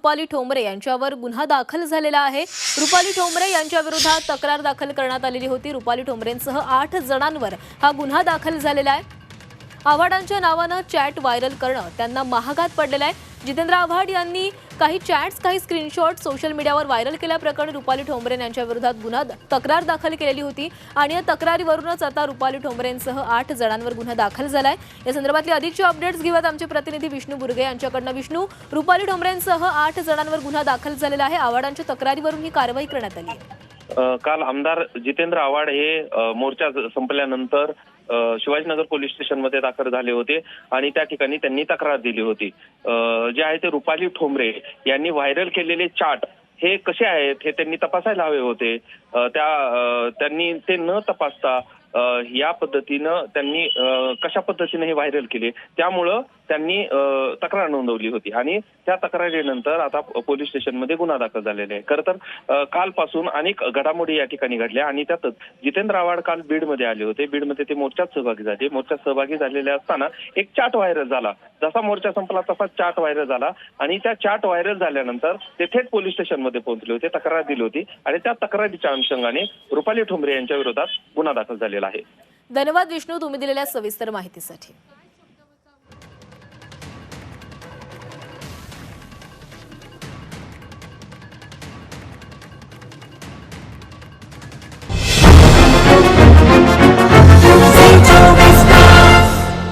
रुपाली ठोंबरे यांच्यावर गुन्हा दाखल झालेला आहे. रुपाली ठोंबरे यांच्या विरोधात तक्रार दाखल करण्यात आलेली होती. रुपाली ठोंबरेंसह आठ जणांवर हा गुन्हा दाखल झालेला आहे. आव्हाडांच्या नावानं चॅट व्हायरल करणं त्यांना महागात पडलेलं आहे. जितेंद्र आव्हाड यांनी काही चॅट्स काही स्क्रीनशॉट सोशल मीडियावर व्हायरल केल्याप्रकरणी रुपाली ठोंबरे यांच्या विरोधात गुन्हा तक्रार दाखल केलेली होती आणि या तक्रारीवरूनच आता रुपाली ठोंबरेंसह आठ जणांवर गुन्हा दाखल झालाय. या संदर्भातले अधिकचे अपडेट्स घेऊयात आमचे प्रतिनिधी विष्णू बुर्गे यांच्याकडनं. विष्णू रुपाली ठोंबरेंसह आठ जणांवर गुन्हा दाखल झालेला आहे. आव्हाडांच्या तक्रारीवरून ही कारवाई करण्यात आली आहे. काल आमदार जितेंद्र आव्हाड हे मोर्चा संपल्यानंतर शिवाजीनगर पोलीस स्टेशनमध्ये दाखल झाले होते आणि त्या ठिकाणी त्यांनी तक्रार दिली होती. जे आहे ते रुपाली ठोंबरे यांनी व्हायरल केलेले चार्ट हे कसे आहेत हे त्यांनी तपासायला हवे होते. त्या त्यांनी ते न तपासता या पद्धतीनं त्यांनी कशा पद्धतीने हे व्हायरल केले? त्यामुळं त्यांनी तक्रार नोंदवली होती. आणि त्या तक्रारीनंतर आता पोलीस स्टेशनमध्ये गुन्हा दाखल झालेला आहे. खरं तर कालपासून अनेक घडामोडी या ठिकाणी घडल्या आणि त्यातच जितेंद्र आव्हाड काल बीडमध्ये आले होते. बीडमध्ये ते मोर्चात सहभागी झाले. मोर्चात सहभागी झालेले असताना एक चाट व्हायरल झाला. जसा मोर्चा संपला तसा चाट व्हायरल झाला. आणि त्या चाट व्हायरल झाल्यानंतर ते थेट पोलीस स्टेशनमध्ये पोहोचले होते तक्रार दिली होती. आणि त्या तक्रारीच्या अनुषंगाने रुपाली ठोंबरे यांच्या विरोधात गुन्हा दाखल झालेला आहे. धन्यवाद विष्णू तुम्ही दिलेल्या सविस्तर माहितीसाठी.